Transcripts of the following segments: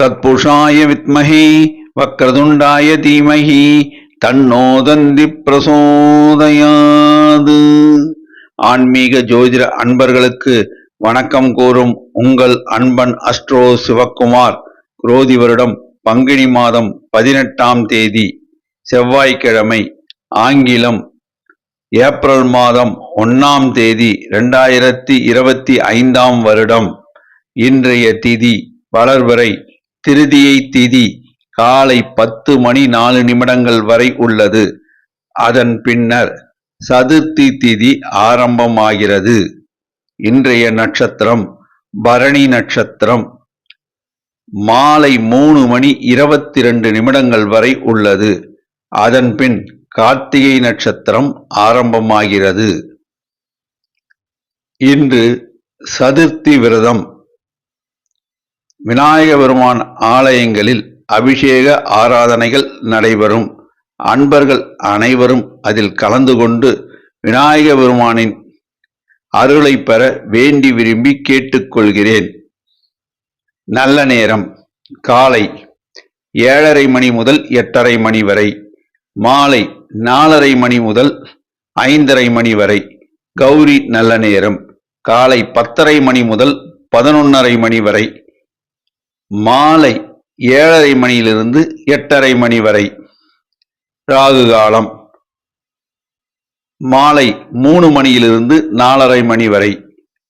தத்புஷாய வித்மஹி வக்ரதுண்டாய தீமஹி தன்னோதந்தி பிரசோதயாது ஆன்மீக ஜோதிட அன்பர்களுக்கு வணக்கம் கூறும் உங்கள் அன்பன் அஸ்ட்ரோ சிவக்குமார். குரோதி வருடம் பங்குனி மாதம் பதினெட்டாம் தேதி செவ்வாய்க்கிழமை ஆங்கிலம் ஏப்ரல் மாதம் ஒன்னாம் தேதி இரண்டாயிரத்தி இருபத்தி ஐந்தாம் வருடம். இன்றைய திதி வளர்வரை திருதியை திதி காலை பத்து மணி நாலு நிமிடங்கள் வரை உள்ளது. அதன் பின்னர் சதுர்த்தி திதி ஆரம்பமாகிறது. இன்றைய நட்சத்திரம் பரணி நட்சத்திரம். மாலை மூணு மணி இருபத்தி ரெண்டு நிமிடங்கள் வரை உள்ளது. அதன்பின் கார்த்திகை நட்சத்திரம் ஆரம்பமாகிறது. இன்று சதுர்த்தி விரதம். விநாயக பெருமான் ஆலயங்களில் அபிஷேக ஆராதனைகள் நடைபெறும். அன்பர்கள் அனைவரும் அதில் கலந்து கொண்டு விநாயக பெருமானின் அருளை பெற வேண்டி விரும்பி கேட்டுக்கொள்கிறேன். நல்ல நேரம். காலை ஏழரை மணி முதல் எட்டரை மணி வரை. மாலை நாலரை மணி முதல் ஐந்தரை மணி வரை. கௌரி நல்ல நேரம். காலை பத்தரை மணி முதல் பதினொன்னரை மணி வரை. மாலை ஏழரை மணியிலிருந்து எட்டரை மணி வரை ராகு காலம். மாலை மூணு மணியிலிருந்து நாலரை மணி வரை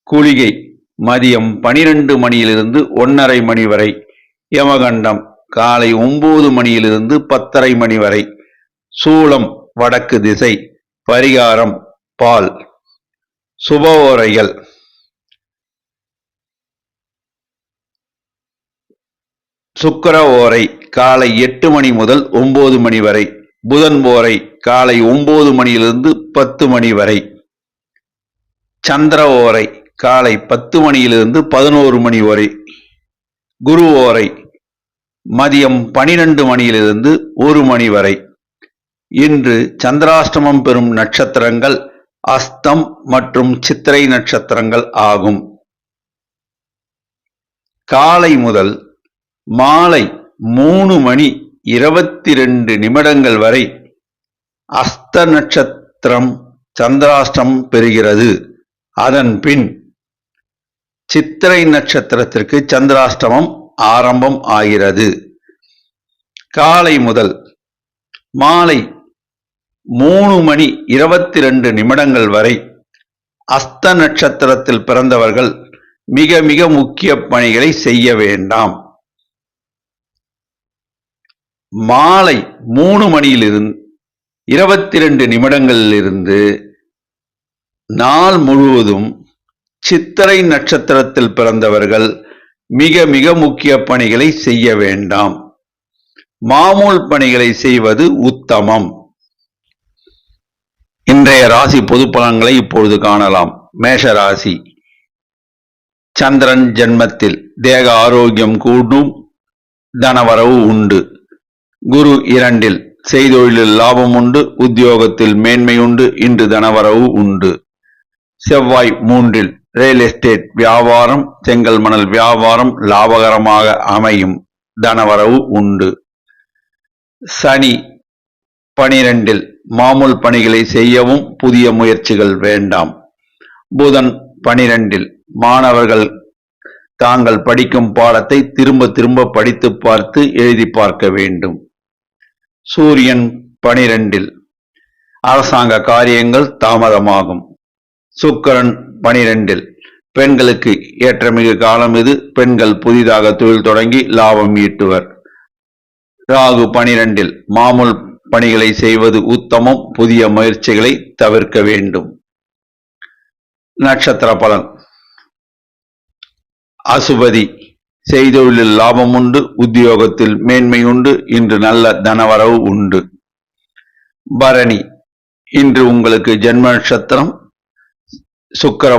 குளிகை மதியம் பனிரெண்டு மணியிலிருந்து ஒன்னரை மணி வரை யமகண்டம் காலை ஒன்பது மணியிலிருந்து பத்தரை மணி வரை சூளம் வடக்கு திசை பரிகாரம் பால் சுபவோரைகள் சுக்கர ஓரை காலை எட்டு மணி முதல் ஒன்பது மணி வரை புதன் ஓரை காலை ஒன்பது மணியிலிருந்து பத்து மணி வரை சந்திர ஓரை காலை பத்து மணியிலிருந்து பதினோரு மணி வரை குரு ஓரை மதியம் பனிரெண்டு மணியிலிருந்து ஒரு மணி வரை. இன்று சந்திராஷ்டமம் பெறும் நட்சத்திரங்கள் அஸ்தம் மற்றும் சித்திரை நட்சத்திரங்கள் ஆகும். காலை முதல் மாலை மூணு மணி இருபத்தி ரெண்டு நிமிடங்கள் வரை அஸ்த நட்சத்திரம் சந்திராஷ்டம் பெறுகிறது. அதன் பின் சித்திரை நட்சத்திரத்திற்கு சந்திராஷ்டமம் ஆரம்பம் ஆகிறது. காலை முதல் மாலை மூணு மணி இருபத்தி ரெண்டு நிமிடங்கள் வரை அஸ்த நட்சத்திரத்தில் பிறந்தவர்கள் மிக மிக முக்கிய பணிகளை செய்ய வேண்டாம். மாலை மூணு மணியிலிருந்து இருபத்தி ரெண்டு நிமிடங்களிலிருந்து நாள் முழுவதும் சித்திரை நட்சத்திரத்தில் பிறந்தவர்கள் மிக மிக முக்கிய பணிகளை செய்ய வேண்டாம். மாமூல் பணிகளை செய்வது உத்தமம். இன்றைய ராசி பொது பலன்களை இப்பொழுது காணலாம். மேஷ ராசி. சந்திரன் ஜென்மத்தில் தேக ஆரோக்கியம் கூடும். தனவரவு உண்டு. குரு இரண்டில் செய்தொழிலில் லாபம் உண்டு உத்தியோகத்தில் மேன்மை உண்டு இன்று தனவரவு உண்டு. செவ்வாய் மூன்றில் ரியல் எஸ்டேட் வியாபாரம் செங்கல் மணல் வியாபாரம் லாபகரமாக அமையும் தனவரவு உண்டு. சனி பனிரெண்டில் மாமூல் பணிகளை செய்யவும் புதிய முயற்சிகள் வேண்டாம். புதன் பனிரெண்டில் மாணவர்கள் தாங்கள் படிக்கும் பாடத்தை திரும்ப திரும்ப படித்து பார்த்து எழுதி பார்க்க வேண்டும். சூரியன் பனிரெண்டில். அரசாங்க காரியங்கள் தாமதமாகும். சுக்கரன் பனிரெண்டில். பெண்களுக்கு ஏற்றமிகு காலம் இது. பெண்கள் புதிதாக தொழில் தொடங்கி லாபம் ஈட்டுவர். ராகு பனிரெண்டில். மாமூல் பணிகளை செய்வது உத்தமம். புதிய முயற்சிகளை தவிர்க்க வேண்டும். நட்சத்திர பலன். அசுபதி செய்தொழிலில் லாபம் உண்டு உத்தியோகத்தில் மேன்மை உண்டு இன்று நல்ல தனவரவு உண்டு. பரணி இன்று உங்களுக்கு ஜென்ம நட்சத்திரம் சுக்கர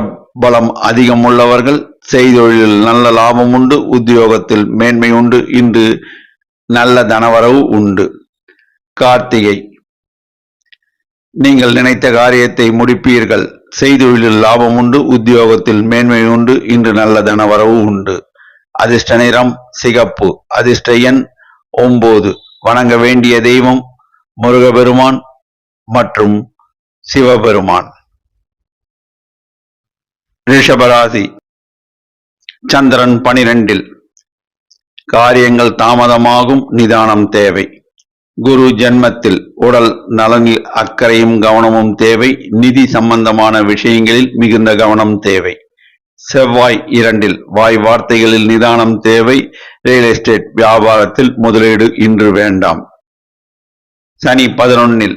பலம் அதிகம் உள்ளவர்கள் செய்தொழிலில் நல்ல லாபம் உண்டு உத்தியோகத்தில் மேன்மை உண்டு இன்று நல்ல தனவரவு உண்டு. கார்த்திகை நீங்கள் நினைத்த காரியத்தை முடிப்பீர்கள் செய்தொழிலில் லாபம் உண்டு உத்தியோகத்தில் மேன்மை உண்டு இன்று நல்ல தனவரவு உண்டு. அதிர்ஷ்ட நிறம் சிகப்பு. அதிர்ஷ்ட எண் ஒன்பது வணங்க வேண்டிய தெய்வம் முருகபெருமான் மற்றும் சிவபெருமான். ரிஷபராசி. சந்திரன் பனிரெண்டில். காரியங்கள் தாமதமாகும் நிதானம் தேவை. குரு ஜென்மத்தில் உடல் நலனில் அக்கறையும் கவனமும் தேவை. நிதி சம்பந்தமான விஷயங்களில் மிகுந்த கவனம் தேவை. செவ்வாய் இரண்டில். வாய் வார்த்தைகளில் நிதானம் தேவை. ரியல் எஸ்டேட் வியாபாரத்தில் முதலீடு இன்று வேண்டாம். சனி பதினொன்னில்.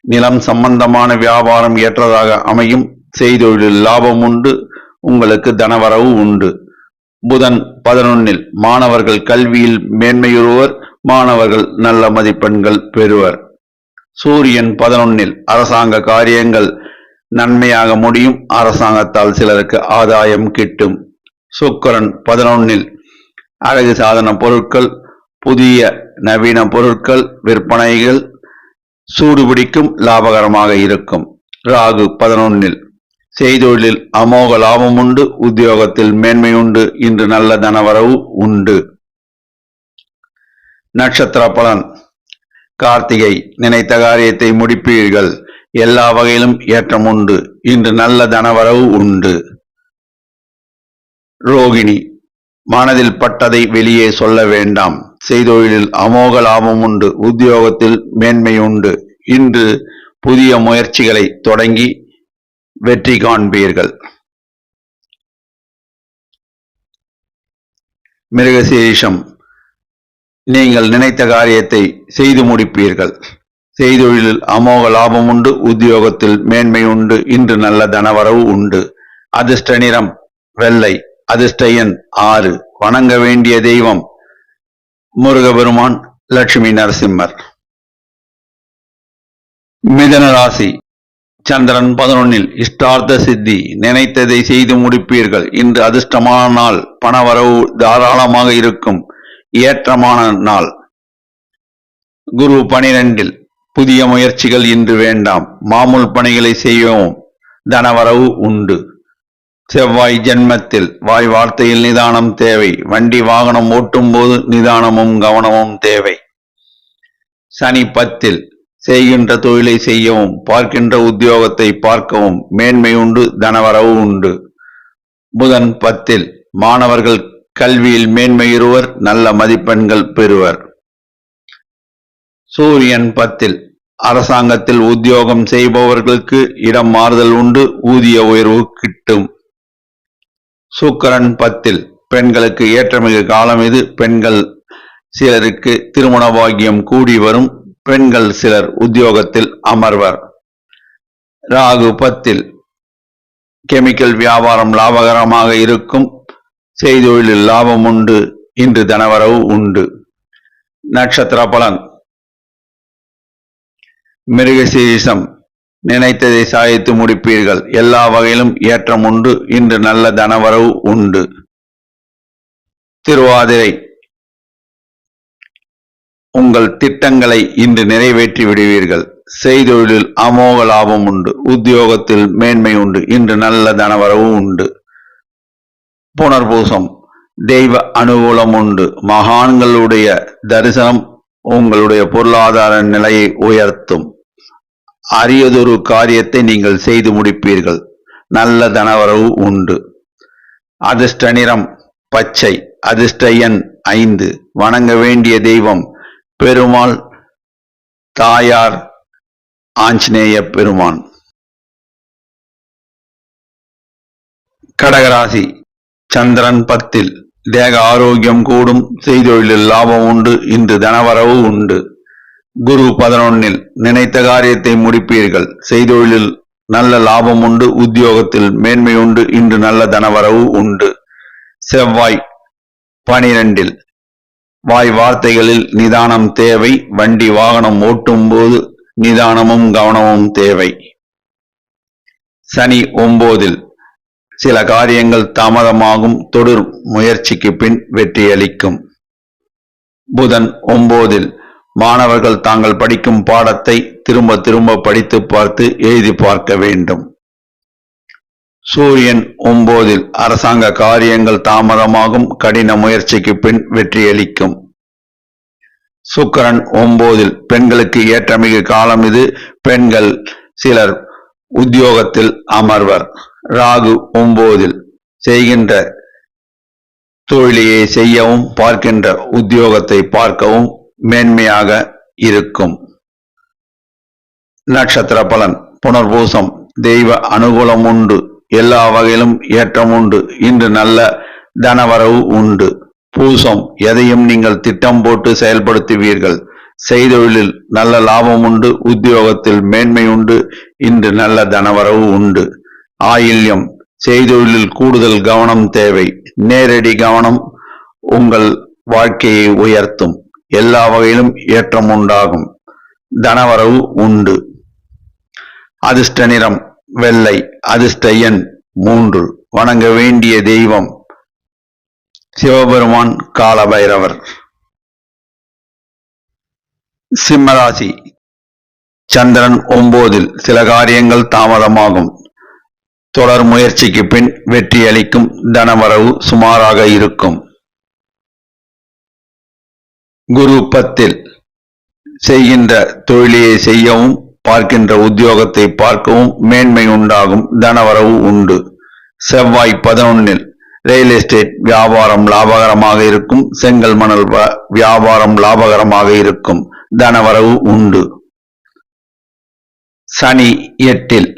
நிலம் சம்பந்தமான வியாபாரம் ஏற்றதாக அமையும். செய்தொழிலில் லாபம் உண்டு. உங்களுக்கு தனவரவு உண்டு. புதன் பதினொன்னில். மாணவர்கள் கல்வியில் மேன்மையுறுவர். மாணவர்கள் நல்ல மதிப்பெண்கள் பெறுவர். சூரியன் பதினொன்னில். அரசாங்க காரியங்கள் நன்மையாக முடியும். அரசாங்கத்தால் சிலருக்கு ஆதாயம் கிட்டும். சுக்கரன் பதினொன்னில் அழகு சாதன பொருட்கள் புதிய நவீன பொருட்கள் விற்பனைகள் சூடுபிடிக்கும் லாபகரமாக இருக்கும். ராகு பதினொன்னில் செய்தொழிலில் அமோக லாபம் உண்டு உத்தியோகத்தில் மேன்மை உண்டு இன்று நல்ல தனவரவு உண்டு. நட்சத்திர பலன். கார்த்திகை நினைத்த காரியத்தை முடிப்பீர்கள். எல்லா வகையிலும் ஏற்றம் உண்டு. இன்று நல்ல தனவரவு உண்டு. ரோகிணி மனதில் பட்டதை வெளியே சொல்ல வேண்டாம். செய்தொழிலில் அமோக லாபம் உண்டு. உத்தியோகத்தில் மேன்மை உண்டு. இன்று புதிய முயற்சிகளை தொடங்கி வெற்றி காண்பீர்கள். மிருகசீரிஷம் நீங்கள் நினைத்த காரியத்தை செய்து முடிப்பீர்கள். செய்தொழிலில் அமோக லாபம் உண்டு உத்தியோகத்தில் மேன்மை உண்டு இன்று நல்ல தனவரவு உண்டு. அதிர்ஷ்ட நிறம் வெள்ளை அதிர்ஷ்ட எண் ஆறு. வணங்க வேண்டிய தெய்வம் முருகபெருமான் லட்சுமி நரசிம்மர். மிதன ராசி சந்திரன் பதினொன்னில் இஷ்டார்த்த சித்தி நினைத்ததை செய்து முடிப்பீர்கள். இன்று அதிர்ஷ்டமான நாள் பணவரவு தாராளமாக இருக்கும். ஏற்றமான நாள். குரு பனிரெண்டில் புதிய முயற்சிகள் இன்று வேண்டாம். மாமூல் பணிகளை செய்யவும் தனவரவு உண்டு. செவ்வாய் ஜென்மத்தில் வாய் வார்த்தையில் நிதானம் தேவை. வண்டி வாகனம் ஓட்டும் போது நிதானமும் கவனமும் தேவை. சனி பத்தில் செய்கின்ற தொழிலை செய்யவும் பார்க்கின்ற உத்தியோகத்தை பார்க்கவும் மேன்மை உண்டு தனவரவு உண்டு. புதன் பத்தில் மாணவர்கள் கல்வியில் மேன்மையுறுவர் நல்ல மதிப்பெண்கள் பெறுவர். சூரியன் பத்தில் அரசாங்கத்தில் உத்தியோகம் செய்பவர்களுக்கு இடம் மாறுதல் உண்டு ஊதிய உயர்வு கிட்டும். சுக்கரன் பத்தில் பெண்களுக்கு ஏற்றமிகு காலம் இது. பெண்கள் சிலருக்கு திருமண பாக்கியம் கூடி வரும். பெண்கள் சிலர் உத்தியோகத்தில் அமர்வர். ராகு பத்தில் கெமிக்கல் வியாபாரம் லாபகரமாக இருக்கும். செய்தொழிலில் லாபம் உண்டு. இன்று தனவரவு உண்டு. நட்சத்திர பலன் மிருகசீரிசம் நினைத்ததை சாதித்து முடிப்பீர்கள். எல்லா வகையிலும் ஏற்றம் உண்டு. இன்று நல்ல தனவரவு உண்டு. திருவாதிரை. உங்கள் திட்டங்களை இன்று நிறைவேற்றி விடுவீர்கள். செய்தொழிலில் அமோக லாபம் உண்டு. உத்தியோகத்தில் மேன்மை உண்டு. இன்று நல்ல தனவரவு உண்டு. புனர்பூசம். தெய்வ அனுகூலம் உண்டு. மகான்களுடைய தரிசனம் உங்களுடைய பொருளாதார நிலையை உயர்த்தும். அரியதொரு காரியத்தை நீங்கள் செய்து முடிப்பீர்கள். நல்ல தனவரவு உண்டு. அதிர்ஷ்ட நிறம் பச்சை அதிர்ஷ்ட எண் ஐந்து. வணங்க வேண்டிய தெய்வம் பெருமாள் தாயார் ஆஞ்சநேய பெருமான். கடகராசி சந்திரன் பத்தில். தேக ஆரோக்கியம் கூடும் செய்தொழிலில் லாபம் உண்டு இன்று தனவரவு உண்டு. குரு பதினொன்னில் நினைத்த காரியத்தை முடிப்பீர்கள். செய்தொழிலில் நல்ல லாபம் உண்டு உத்தியோகத்தில் மேன்மை உண்டு இன்று நல்ல தனவரவு உண்டு. செவ்வாய் பனிரெண்டில் வாய் வார்த்தைகளில் நிதானம் தேவை வண்டி வாகனம் ஓட்டும் போது நிதானமும் கவனமும் தேவை. சனி ஒன்போதில் சில காரியங்கள் தாமதமாகும் தொடர் முயற்சிக்கு பின் வெற்றியளிக்கும். புதன் ஒன்போதில் மாணவர்கள் தாங்கள் படிக்கும் பாடத்தை திரும்ப திரும்ப படித்து பார்த்து எழுதி பார்க்க வேண்டும். சூரியன் ஒன்போதில் அரசாங்க காரியங்கள் தாமதமாகும் கடின முயற்சிக்கு பின் வெற்றியளிக்கும் சுக்கிரன் ஒன்போதில் பெண்களுக்கு ஏற்றமிகு காலம் இது பெண்கள் சிலர் உத்தியோகத்தில் அமர்வர். ராகு ஒன்போதில் செய்கின்ற தொழிலையே செய்யவும் பார்க்கின்ற உத்தியோகத்தை பார்க்கவும் மேன்மையாக இருக்கும். நட்சத்திர பலன் புனர்பூசம் தெய்வ அனுகூலம் உண்டு. எல்லா வகையிலும் ஏற்றம் உண்டு. இன்று நல்ல தனவரவு உண்டு. பூசம் எதையும் நீங்கள் திட்டம் போட்டு செயல்படுத்துவீர்கள். செய்தொழிலில் நல்ல லாபம் உண்டு. உத்தியோகத்தில் மேன்மை உண்டு. இன்று நல்ல தனவரவு உண்டு. ஆயில்யம் செய்தொழிலில் கூடுதல் கவனம் தேவை. நேரடி கவனம் உங்கள் வாழ்க்கையை உயர்த்தும். எல்லா வகையிலும் ஏற்றம் உண்டாகும் தனவரவு உண்டு. அதிர்ஷ்ட நிறம் வெள்ளை அதிர்ஷ்ட எண் மூன்று. வணங்க வேண்டிய தெய்வம் சிவபெருமான் காலபைரவர். சிம்மராசி சந்திரன் ஒன்போதில் சில காரியங்கள் தாமதமாகும். தொடர் முயற்சிக்கு பின் வெற்றி அளிக்கும் தனவரவு சுமாராக இருக்கும். குரு பத்தில் செய்கின்ற தொழிலையை செய்யவும் பார்க்கின்ற உத்தியோகத்தை பார்க்கவும் மேன்மை உண்டாகும் தனவரவு உண்டு. செவ்வாய் பதினொன்னில் ரியல் எஸ்டேட் வியாபாரம் லாபகரமாக இருக்கும் செங்கல் மணல் வ- வியாபாரம் லாபகரமாக இருக்கும் தனவரவு உண்டு. சனி எட்டில்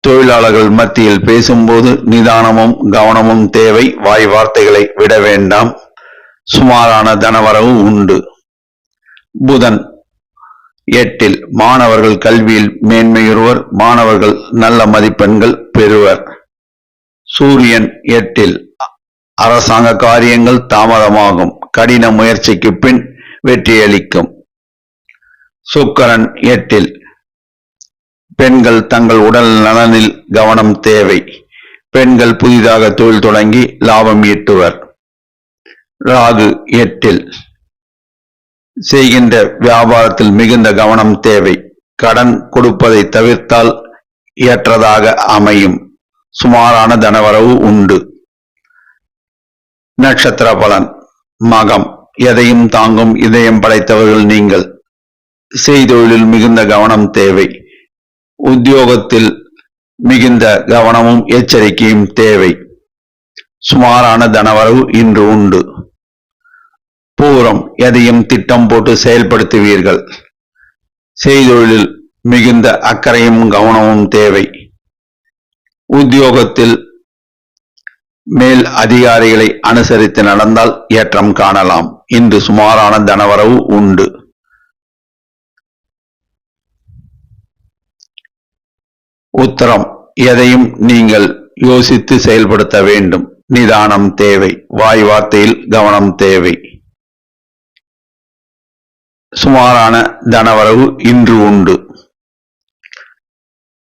தொழிலாளர்கள் மத்தியில் பேசும்போது நிதானமும் கவனமும் தேவை வாய் வார்த்தைகளை விட வேண்டாம். சுமாரான தனவரவு உண்டு. புதன் எட்டில் மாணவர்கள் கல்வியில் மேன்மையுறுவர். மாணவர்கள் நல்ல மதிப்பெண்கள் பெறுவர். சூரியன் எட்டில் அரசாங்க காரியங்கள் தாமதமாகும். கடின முயற்சிக்கு பின் வெற்றியளிக்கும். சுக்கரன் எட்டில் பெண்கள் தங்கள் உடல் நலனில் கவனம் தேவை. பெண்கள் புதிதாக தொழில் தொடங்கி லாபம் ஈட்டுவர். ராகு எட்டில். செய்கின்ற வியாபாரத்தில் மிகுந்த கவனம் தேவை. கடன் கொடுப்பதை தவிர்த்தால் ஏற்றதாக அமையும். சுமாரான தனவரவு உண்டு. நட்சத்திர பலன். மகம். எதையும் தாங்கும் இதயம் படைத்தவர்கள் நீங்கள். செய்தொழிலில் மிகுந்த கவனம் தேவை. உத்தியோகத்தில் மிகுந்த கவனமும் எச்சரிக்கையும் தேவை. சுமாரான தனவரவு இன்று உண்டு. பூரம் எதையும் திட்டம் போட்டு செயல்படுத்துவீர்கள். செய்தொழிலில் மிகுந்த அக்கறையும் கவனமும் தேவை. உத்தியோகத்தில் மேல் அதிகாரிகளை அனுசரித்து நடந்தால் ஏற்றம் காணலாம். இன்று சுமாரான தனவரவு உண்டு. உத்தரம் எதையும் நீங்கள் யோசித்து செயல்படுத்த வேண்டும். நிதானம் தேவை. வாய் வார்த்தையில் கவனம் தேவை. சுமாரான தனவரவு இன்று உண்டு.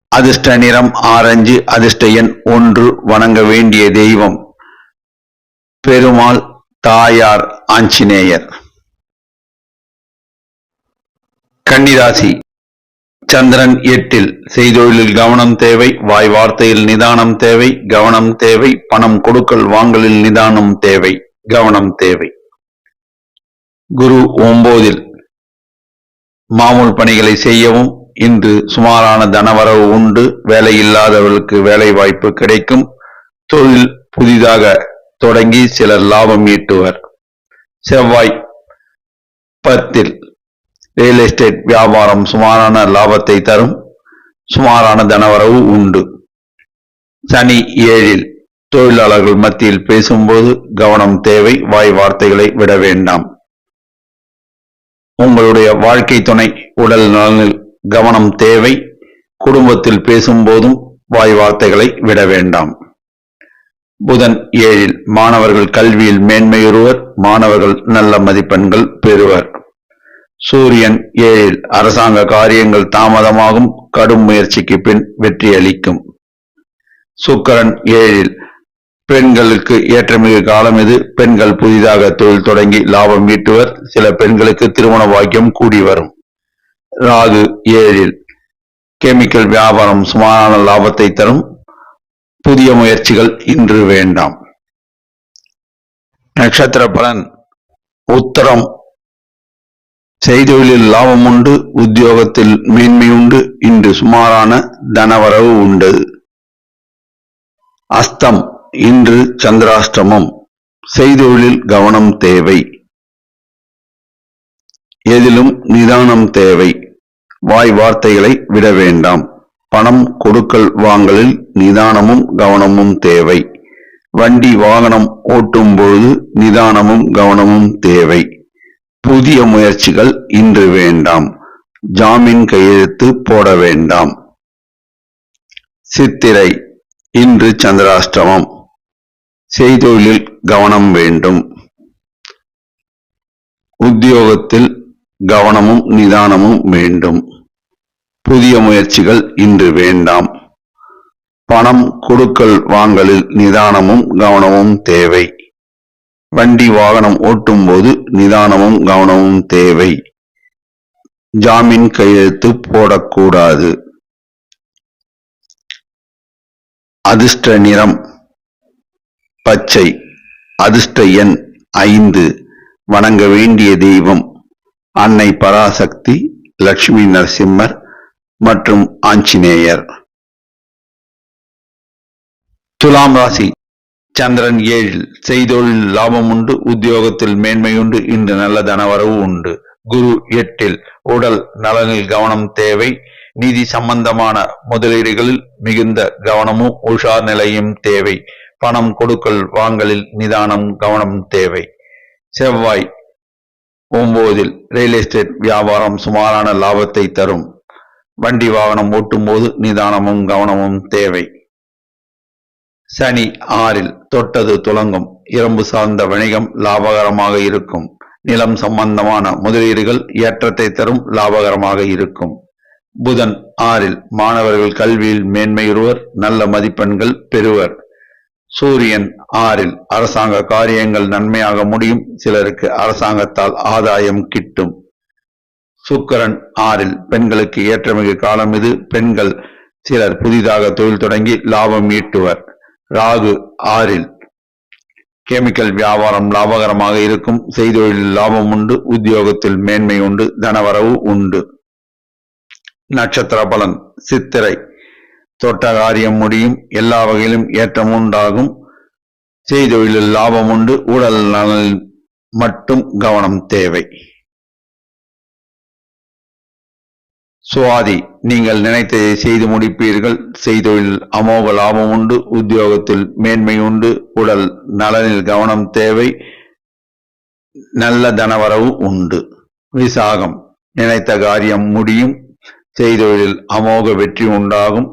அதிர்ஷ்ட நிறம் ஆரஞ்சு அதிர்ஷ்ட எண் ஒன்று வணங்க வேண்டிய தெய்வம். பெருமாள் தாயார் ஆஞ்சநேயர். கன்னிராசி சந்திரன் எட்டில் செய்தொழிலில் கவனம் தேவை வாய் வார்த்தையில் நிதானம் தேவை கவனம் தேவை பணம் கொடுக்கல் வாங்கலில் நிதானம் தேவை கவனம் தேவை. குரு ஒன்பதில் மாமூல் பணிகளை செய்யவும் இன்று சுமாரான தனவரவு உண்டு வேலை இல்லாதவர்களுக்கு வேலை வாய்ப்பு கிடைக்கும். தொழில் புதிதாக தொடங்கி சிலர் லாபம் ஈட்டுவர். செவ்வாய் பத்தில் ரியல் எஸ்டேட் வியாபாரம் சுமாரான லாபத்தை தரும். சுமாரான தனவரவு உண்டு. சனி ஏழில் தொழிலாளர்கள் மத்தியில் பேசும்போது கவனம் தேவை வாய் வார்த்தைகளை விட வேண்டாம். உங்களுடைய வாழ்க்கை துணை உடல் நலனில் கவனம் தேவை. குடும்பத்தில் பேசும்போதும் வாய் வார்த்தைகளை விட வேண்டாம். புதன் ஏழில் மாணவர்கள் கல்வியில் மேன்மையுறுவர் மாணவர்கள் நல்ல மதிப்பெண்கள் பெறுவர். சூரியன் ஏழில் அரசாங்க காரியங்கள் தாமதமாகும் கடும் முயற்சிக்கு பின் வெற்றி அளிக்கும் சுக்கரன் ஏழில் பெண்களுக்கு ஏற்றமிகு காலம் இது. பெண்கள் புதிதாக தொழில் தொடங்கி லாபம் ஈட்டுவர். சில பெண்களுக்கு திருமண வாக்கியம் கூடி வரும். ராகு ஏழில் கெமிக்கல் வியாபாரம் சுமாரான லாபத்தை தரும். புதிய முயற்சிகள் இன்று வேண்டாம். நட்சத்திர பலன் உத்தரம். செய்தொழிலில் லாபம் உண்டு உத்தியோகத்தில் மேன்மை உண்டு. இன்று சுமாரான தனவரவு உண்டு. அஸ்தம் இன்று சந்திராஷ்டமம். செய்தொழிலில் கவனம் தேவை. எதிலும் நிதானம் தேவை. வாய் வார்த்தைகளை விட வேண்டாம். பணம் கொடுக்கல் வாங்கலில் நிதானமும் கவனமும் தேவை. வண்டி வாகனம் ஓட்டும் பொழுது நிதானமும் கவனமும் தேவை. புதிய முயற்சிகள் இன்று வேண்டாம். ஜாமீன் கையெழுத்து போட வேண்டாம். சித்திரை இன்று சந்திராஷ்டமம். செய்தொழிலில் கவனம் வேண்டும். உத்தியோகத்தில் கவனமும் நிதானமும் வேண்டும். புதிய முயற்சிகள் இன்று வேண்டாம். பணம் கொடுக்கல் வாங்கலில் நிதானமும் கவனமும் தேவை. வண்டி வாகனம் ஓட்டும் போது நிதானமும் கவனமும் தேவை. ஜாமீன் கையெழுத்து போடக்கூடாது. அதிர்ஷ்ட நிறம் பச்சை அதிர்ஷ்ட எண் ஐந்து. வணங்க வேண்டிய தெய்வம் அன்னை பராசக்தி லட்சுமி நரசிம்மர் மற்றும் ஆஞ்சநேயர். துலாம் ராசி. சந்திரன் ஏழில் செய்தொழில் லாபம் உண்டு உத்தியோகத்தில் மேன்மையுண்டு இன்று நல்ல தனவரவு உண்டு. குரு எட்டில் உடல் நலனில் கவனம் தேவை நிதி சம்பந்தமான முதலீடுகளில் மிகுந்த கவனமும் உஷார் நிலையும் தேவை. பணம் கொடுக்கல் வாங்கலில் நிதானம் கவனம் தேவை. செவ்வாய் ஒன்பதில் ரியல் எஸ்டேட் வியாபாரம் சுமாரான லாபத்தை தரும். வண்டி வாகனம் ஓட்டும்போது நிதானமும் கவனமும் தேவை. சனி ஆறில் தொட்டது துலங்கும். இரும்பு சார்ந்த வணிகம் லாபகரமாக இருக்கும். நிலம் சம்பந்தமான முதலீடுகள் ஏற்றத்தை தரும் லாபகரமாக இருக்கும். புதன் ஆறில் மாணவர்கள் கல்வியில் மேன்மையுறுவர் நல்ல மதிப்பெண்கள் பெறுவர். சூரியன் ஆறில் அரசாங்க காரியங்கள் நன்மையாக முடியும். சிலருக்கு அரசாங்கத்தால் ஆதாயம் கிட்டும். சுக்கரன் ஆறில் பெண்களுக்கு ஏற்றமிகு காலம் இது. பெண்கள் சிலர் புதிதாக தொழில் தொடங்கி லாபம் ஈட்டுவர். ராகு ஆறில் கெமிக்கல் வியாபாரம் லாபகரமாக இருக்கும். செய்தொழிலில் லாபம் உண்டு. உத்தியோகத்தில் மேன்மை உண்டு. தனவரவு உண்டு. நட்சத்திர பலன் சித்திரை தொட்ட காரியம் முடியும். எல்லா வகையிலும் ஏற்றம் உண்டாகும். செய்தொழிலில் லாபம் உண்டு. உடல் நலனில் மட்டும் கவனம் தேவை. சுவாதி நீங்கள் நினைத்ததை செய்து முடிப்பீர்கள். செய்தொழில் அமோக லாபம் உண்டு. உத்தியோகத்தில் மேன்மை உண்டு. உடல் நலனில் கவனம் தேவை. நல்ல தனவரவு உண்டு. விசாகம் நினைத்த காரியம் முடியும். செய்தொழில் அமோக வெற்றி உண்டாகும்.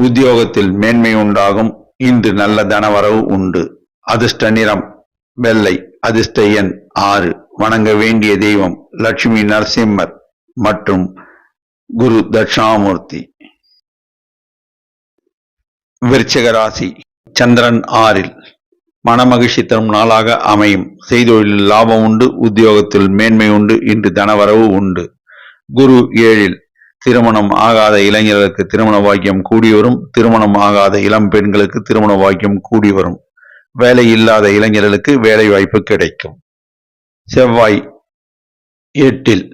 உத்தியோகத்தில் மேன்மை உண்டாகும். இன்று நல்ல தனவரவு உண்டு. அதிர்ஷ்ட நிறம் வெள்ளை. அதிர்ஷ்ட எண் ஆறு. வணங்க வேண்டிய தெய்வம் லட்சுமி நரசிம்மர் மற்றும் குரு தட்சிணாமூர்த்தி. விருச்சக ராசி சந்திரன் ஆறில். மனமகிழ்ச்சி தரும் நாளாக அமையும். செய்தொழிலில் லாபம் உண்டு உத்தியோகத்தில் மேன்மை உண்டு இன்று தனவரவு உண்டு. குரு ஏழில். திருமணம் ஆகாத இளைஞர்களுக்கு திருமண வாக்கியம் கூடி வரும் திருமணம் ஆகாத இளம் பெண்களுக்கு திருமண வாக்கியம் கூடி வரும் வேலை இல்லாத இளைஞர்களுக்கு வேலை வாய்ப்பு கிடைக்கும். செவ்வாய் எட்டில்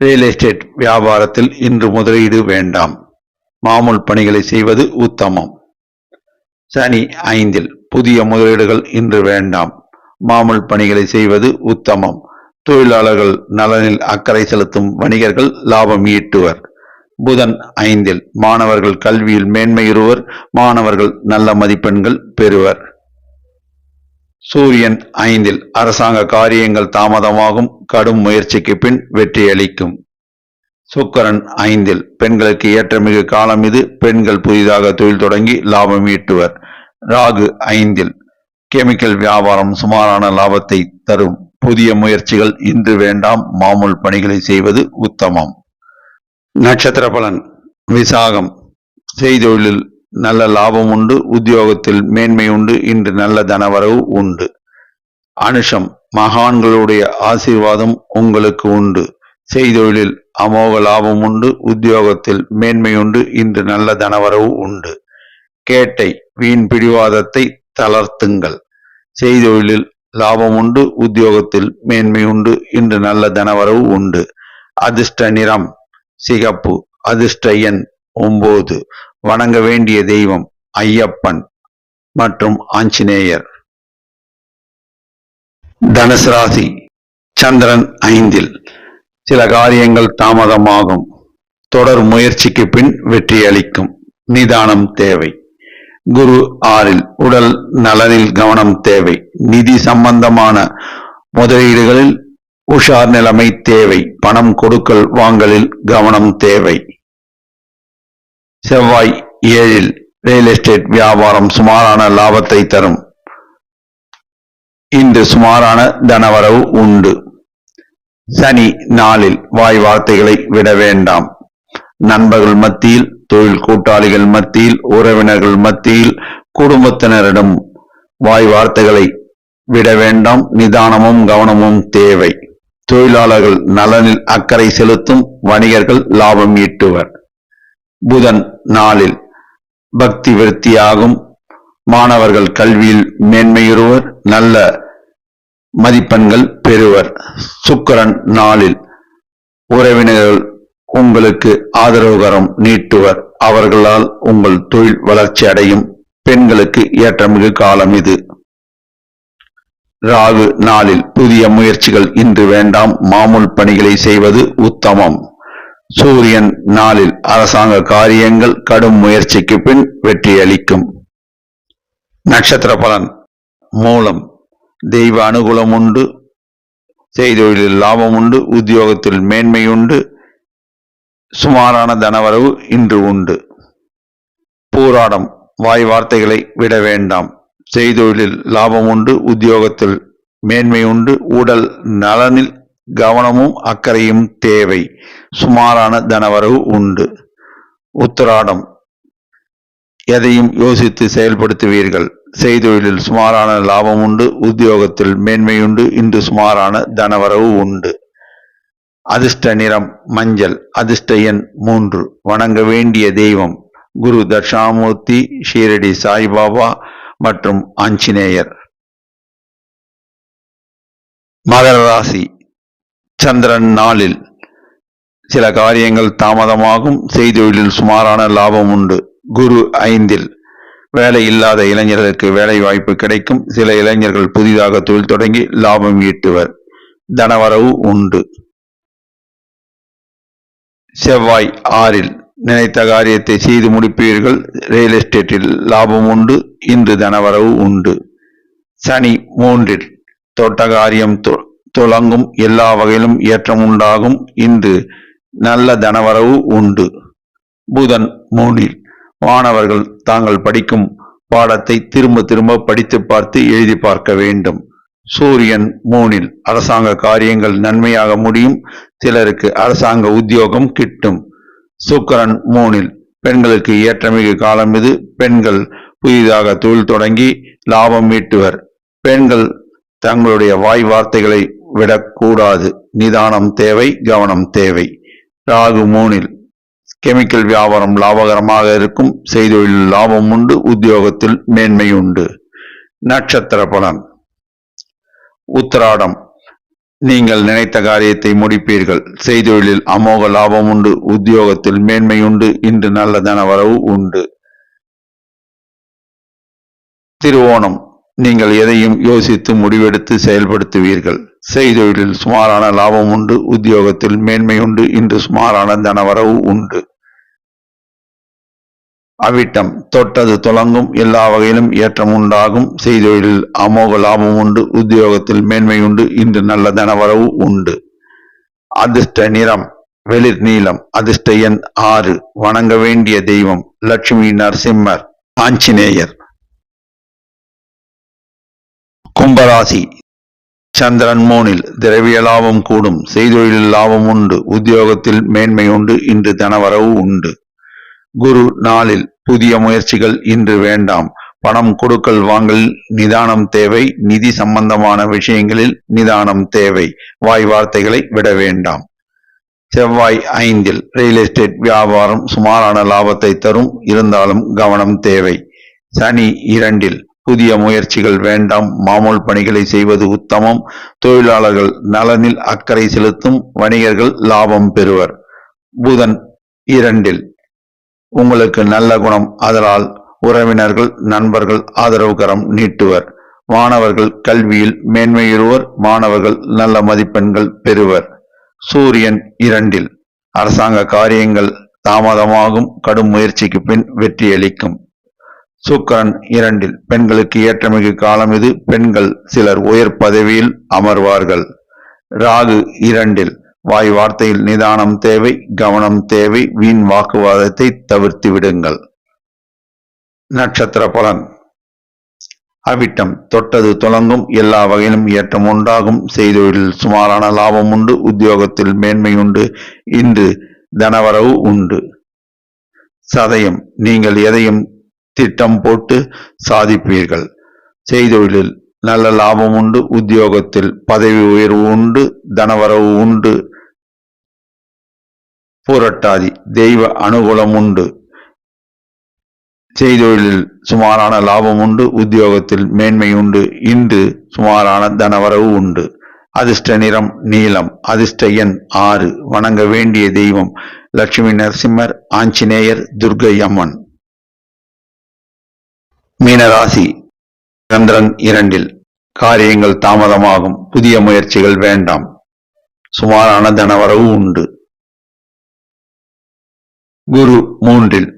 ரியல் எஸ்டேட் வியாபாரத்தில் இன்று முதலீடு வேண்டாம். மாமூல் பணிகளை செய்வது உத்தமம். சனி ஐந்தில் புதிய முதலீடுகள் இன்று வேண்டாம். மாமூல் பணிகளை செய்வது உத்தமம். தொழிலாளர்கள் நலனில் அக்கறை செலுத்தும் வணிகர்கள் லாபம் ஈட்டுவர். புதன் ஐந்தில் மாணவர்கள் கல்வியில் மேன்மையுறுவர் மாணவர்கள் நல்ல மதிப்பெண்கள் பெறுவர். சூரியன் ஐந்தில் அரசாங்க காரியங்கள் தாமதமாகும் கடும் முயற்சிக்கு பின் வெற்றியளிக்கும் சுக்கரன் ஐந்தில் பெண்களுக்கு ஏற்றமிகு காலம் இது பெண்கள் புதிதாக தொழில் தொடங்கி லாபம் ஈட்டுவர். ராகு ஐந்தில் கெமிக்கல் வியாபாரம் சுமாரான லாபத்தை தரும். புதிய முயற்சிகள் இன்று வேண்டாம் மாமூல் பணிகளை செய்வது உத்தமம். நட்சத்திர பலன் விசாகம் செய்தொழிலில் நல்ல லாபம் உண்டு உத்தியோகத்தில் மேன்மை உண்டு இன்று நல்ல தனவரவு உண்டு. அனுஷம் மகான்களுடைய ஆசீர்வாதம் உங்களுக்கு உண்டு. செய்தொழிலில் அமோக லாபம் உண்டு உத்தியோகத்தில் மேன்மை உண்டு இன்று நல்ல தனவரவு உண்டு. கேட்டை வீண் பிடிவாதத்தை தளர்த்துங்கள். செய்தொழிலில் லாபம் உண்டு உத்தியோகத்தில் மேன்மை உண்டு இன்று நல்ல தனவரவு உண்டு. அதிர்ஷ்ட நிறம் சிகப்பு அதிர்ஷ்ட எண் ஒன்பது வணங்க வேண்டிய தெய்வம் ஐயப்பன் மற்றும் ஆஞ்சநேயர். தனுசு ராசி சந்திரன் ஐந்தில். சில காரியங்கள் தாமதமாகும். தொடர் முயற்சிக்கு பின் வெற்றியளிக்கும். நிதானம் தேவை. குரு ஆறில் உடல் நலனில் கவனம் தேவை. நிதி சம்பந்தமான முதலீடுகளில் உஷார் நிலைமை தேவை. பணம் கொடுக்கல் வாங்கலில் கவனம் தேவை. செவ்வாய் ஏழில் ரியல் எஸ்டேட் வியாபாரம் சுமாரான லாபத்தை தரும். இன்று சுமாரான தனவரவு உண்டு. சனி நாளில் வாய் வார்த்தைகளை விட வேண்டாம். நண்பர்கள் மத்தியில் தொழில் கூட்டாளிகள் மத்தியில் உறவினர்கள் மத்தியில் குடும்பத்தினரிடம் வாய் வார்த்தைகளை விட வேண்டாம். நிதானமும் கவனமும் தேவை. தொழிலாளர்கள் நலனில் அக்கறை செலுத்தும் வணிகர்கள் லாபம் ஈட்டுவர். புதன் நாளில் பக்தி விருத்தியாகும். மாணவர்கள் கல்வியில் மேன்மையுறுவர். நல்ல மதிப்பெண்கள் பெறுவர். சுக்கரன் நாளில் உறவினர்கள் உங்களுக்கு ஆதரவுகரம் நீட்டுவர். அவர்களால் உங்கள் தொழில் வளர்ச்சி அடையும். பெண்களுக்கு ஏற்றமிகு காலம் இது. ராகு நாளில் புதிய முயற்சிகள் இன்று வேண்டாம். மாமூல் பணிகளை செய்வது உத்தமம். சூரியன் நாளில் அரசாங்க காரியங்கள் கடும் முயற்சிக்கு பின் வெற்றியளிக்கும் நட்சத்திர பலன் மூலம் தெய்வ அனுகூலம் உண்டு. செய்தொழிலில் லாபம் உண்டு. உத்தியோகத்தில் மேன்மை உண்டு. சுமாரான தனவரவு இன்று உண்டு. பூராடம் வாய் வார்த்தைகளை விட வேண்டாம். செய்தொழிலில் லாபம் உண்டு உத்தியோகத்தில் மேன்மை உண்டு உடல் நலனில் கவனமும் அக்கறையும் தேவை. சுமாரான தனவரவு உண்டு. உத்தராடம். எதையும் யோசித்து செயல்படுத்துவீர்கள். செய்தொழிலில் சுமாரான லாபம் உண்டு உத்தியோகத்தில் மேன்மையுண்டு இன்று சுமாரான தனவரவு உண்டு. அதிர்ஷ்ட நிறம் மஞ்சள் அதிர்ஷ்ட எண் மூன்று. வணங்க வேண்டிய தெய்வம் குரு தட்சாமூர்த்தி ஷீரடி சாய்பாபா மற்றும் ஆஞ்சநேயர். மகர ராசி சந்திரன் நாளில் சில காரியங்கள் தாமதமாகும் செய்தொழிலில் சுமாரான லாபம் உண்டு. குரு ஐந்தில் வேலை இல்லாத இளைஞர்களுக்கு வேலை வாய்ப்பு கிடைக்கும். சில இளைஞர்கள் புதிதாக தொழில் தொடங்கி லாபம் ஈட்டுவர். தனவரவு உண்டு. செவ்வாய் ஆறில் நினைத்த காரியத்தை செய்து முடிப்பீர்கள். ரியல் எஸ்டேட்டில் லாபம் உண்டு இன்று தனவரவு உண்டு. சனி மூன்றில் தோட்ட காரியம் துளங்கும் எல்லா வகையிலும் ஏற்றம் உண்டாகும். இன்று நல்ல தனவரவு உண்டு. புதன் மூன்றில் மாணவர்கள் தாங்கள் படிக்கும் பாடத்தை திரும்ப திரும்ப படித்து பார்த்து எழுதி பார்க்க வேண்டும். சூரியன் மூணில் அரசாங்க காரியங்கள் நன்மையாக முடியும். சிலருக்கு அரசாங்க உத்தியோகம் கிட்டும். சுக்கரன் மூணில் பெண்களுக்கு ஏற்றமிகு காலம் இது. பெண்கள் புதிதாக தொழில் தொடங்கி லாபம் ஈட்டுவர். பெண்கள் தங்களுடைய வாய் வார்த்தைகளை விடக்கூடாது. நிதானம் தேவை கவனம் தேவை. ராகு மூணில் கெமிக்கல் வியாபாரம் லாபகரமாக இருக்கும். செய்தொழில் லாபம் உண்டு உத்தியோகத்தில் மேன்மை உண்டு. நட்சத்திர பலன். உத்தராடம். நீங்கள் நினைத்த காரியத்தை முடிப்பீர்கள். செய்தொழிலில் அமோக லாபம் உண்டு உத்தியோகத்தில் மேன்மை உண்டு இன்று நல்ல தனவரவு உண்டு. திருவோணம். நீங்கள் எதையும் யோசித்து முடிவெடுத்து செயல்படுத்துவீர்கள். செய்தொழிலில் சுமாரான லாபம் உண்டு உத்தியோகத்தில் மேன்மை உண்டு இன்று சுமாரான தனவரவு உண்டு. அவிட்டம். தொட்டது தொடங்கும் எல்லா வகையிலும் ஏற்றம் உண்டாகும். செய்தொழிலில் அமோக லாபம் உண்டு. உத்தியோகத்தில் மேன்மை உண்டு. இன்று நல்ல தனவரவு உண்டு. அதிர்ஷ்ட நிறம் வெளிர் நீளம். அதிர்ஷ்ட எண் ஆறு. வணங்க வேண்டிய தெய்வம் லட்சுமி நரசிம்மர் ஆஞ்சநேயர். கும்பராசி சந்திரன் மூனில் திரவிய லாபம் கூடும். செய்தொழிலில் லாபம் உண்டு. உத்தியோகத்தில் மேன்மை உண்டு. இன்று தனவரவு உண்டு. குரு நாளில் புதிய முயற்சிகள் இன்று வேண்டாம். பணம் கொடுக்கல் வாங்கல் நிதானம் தேவை. நிதி சம்பந்தமான விஷயங்களில் நிதானம் தேவை. வாய் வார்த்தைகளை விட வேண்டாம். செவ்வாய் ஐந்தில் ரியல் எஸ்டேட் வியாபாரம் சுமாரான லாபத்தை தரும். இருந்தாலும் கவனம் தேவை. சனி இரண்டில் புதிய முயற்சிகள் வேண்டாம். மாமூல் பணிகளை செய்வது உத்தமம். தொழிலாளர்கள் நலனில் அக்கறை செலுத்தும். வணிகர்கள் லாபம் பெறுவர். புதன் இரண்டில் உங்களுக்கு நல்ல குணம் அதனால் உறவினர்கள் நண்பர்கள் ஆதரவு கரம் நீட்டுவர். மாணவர்கள் கல்வியில் மேன்மையுறுவர் மாணவர்கள் நல்ல மதிப்பெண்கள் பெறுவர். சூரியன் இரண்டில் அரசாங்க காரியங்கள் தாமதமாகும் கடும் முயற்சிக்கு பின் வெற்றியளிக்கும் சுக்கரன் இரண்டில் பெண்களுக்கு ஏற்றமிகு காலம் இது பெண்கள் சிலர் உயர் பதவியில் அமர்வார்கள். ராகு இரண்டில் வாய் வார்த்தையில் நிதானம் தேவை கவனம் தேவை வீண் வாக்குவாதத்தை தவிர்த்து விடுங்கள். நட்சத்திர பலன். அவிட்டம் தொட்டது தொடங்கும் எல்லா வகையிலும் ஏற்றம் உண்டாகும். செய்தொழில் சுமாரான லாபம் உண்டு உத்தியோகத்தில் மேன்மை உண்டு இன்று தனவரவு உண்டு. சதயம் நீங்கள் எதையும் திட்டம் போட்டு சாதிப்பீர்கள். செய்தொழிலில் நல்ல லாபம் உண்டு உத்தியோகத்தில் பதவி உயர்வு உண்டு தனவரவு உண்டு. பூரட்டாதி தெய்வ அனுகூலம் உண்டு செய்தொழிலில் சுமாரான லாபம் உண்டு உத்தியோகத்தில் மேன்மை உண்டு இன்று சுமாரான தனவரவு உண்டு. அதிர்ஷ்ட நிறம் நீலம் அதிர்ஷ்ட எண் ஆறு வணங்க வேண்டிய தெய்வம் லட்சுமி நரசிம்மர் ஆஞ்சநேயர் துர்கை அம்மன். மீனராசி சந்திரன் இரண்டில் காரியங்கள் தாமதமாகும் புதிய முயற்சிகள் வேண்டாம். சுமாரான தனவரவு உண்டு. குரு மூன்றில்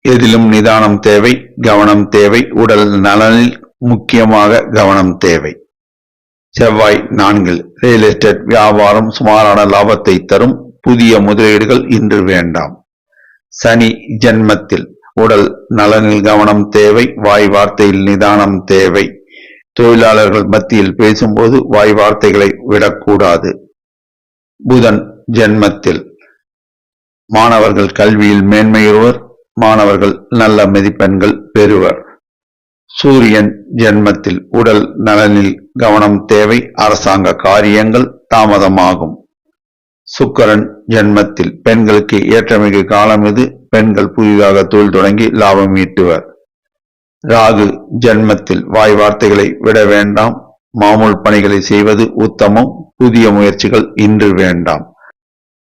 எதிலும் நிதானம் தேவை கவனம் தேவை உடல் நலனில் முக்கியமாக கவனம் தேவை. செவ்வாய் நான்கில் ரியல் எஸ்டேட் வியாபாரம் சுமாரான லாபத்தை தரும் புதிய முதலீடுகள் இன்று வேண்டாம். சனி ஜென்மத்தில் உடல் நலனில் கவனம் தேவை வாய் வார்த்தையில் நிதானம் தேவை. தொழிலாளர்கள் மத்தியில் பேசும்போது வாய் வார்த்தைகளை விடக்கூடாது. புதன் ஜென்மத்தில் மாணவர்கள் கல்வியில் மேன்மையுறுவர் மாணவர்கள் நல்ல மதிப்பெண்கள் பெறுவர். சூரியன் ஜென்மத்தில் உடல் நலனில் கவனம் தேவை அரசாங்க காரியங்கள் தாமதமாகும். சுக்கரன் ஜென்மத்தில் பெண்களுக்கு ஏற்றமிகு காலம் இது பெண்கள் புதிதாக தொழில் தொடங்கி லாபம் ஈட்டுவர். ராகு ஜென்மத்தில் வாய் வார்த்தைகளை விட வேண்டாம் மாமூல் பணிகளை செய்வது உத்தமம் புதிய முயற்சிகள் இன்று வேண்டாம்.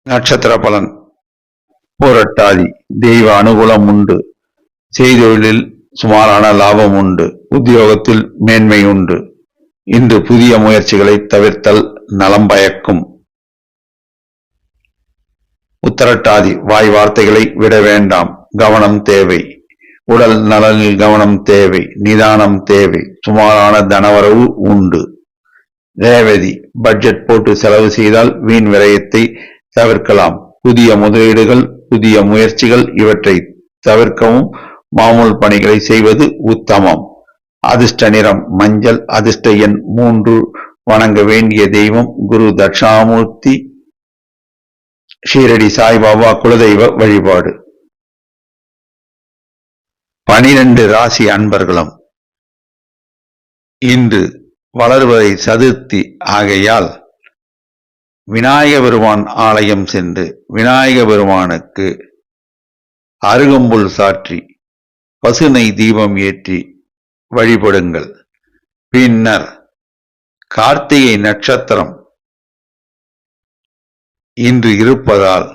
நட்சத்திர பலன் போரட்டாதி தெய்வ அனுகூலம் உண்டு. செய்தொழிலில் சுமாரான லாபம் உண்டு. உத்தியோகத்தில் மேன்மை உண்டு. இன்று புதிய முயற்சிகளை தவிர்த்தல் நலம் பயக்கும். உத்தரட்டாதி வாய் வார்த்தைகளை விட வேண்டாம். கவனம் தேவை. உடல் நலனில் கவனம் தேவை. நிதானம் தேவை. சுமாரான தனவரவு உண்டு. ரேவதி பட்ஜெட் போட்டு செலவு செய்தால் வீண் விரயத்தை தவிர்க்கலாம். புதிய முதலீடுகள் புதிய முயற்சிகள் இவற்றை தவிர்க்கவும் மாமூல் பணிகளை செய்வது உத்தமம். அதிர்ஷ்ட நிறம் மஞ்சள் அதிர்ஷ்ட எண் மூன்று. வணங்க வேண்டிய தெய்வம் குரு தட்சாமூர்த்தி ஷீரடி சாய்பாபா குலதெய்வ வழிபாடு. பனிரெண்டு ராசி அன்பர்களும் இன்று வளர்வதை சதுர்த்தி ஆகையால் விநாயக பெருமான் ஆலயம் சென்று விநாயக பெருமானுக்கு அருகம்புல் சாற்றி பசுனை தீபம் ஏற்றி வழிபடுங்கள். பின்னர் கார்த்திகை நட்சத்திரம் இன்று இருப்பதால்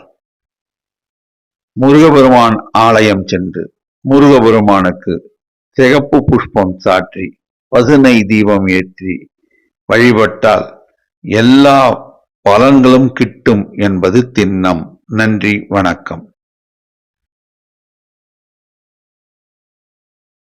முருகபெருமான் ஆலயம் சென்று முருகபெருமானுக்கு சிகப்பு புஷ்பம் சாற்றி பசுனை தீபம் ஏற்றி வழிபட்டால் எல்லா பலன்களும் கிட்டும் என்பது திண்ணம். நன்றி வணக்கம்.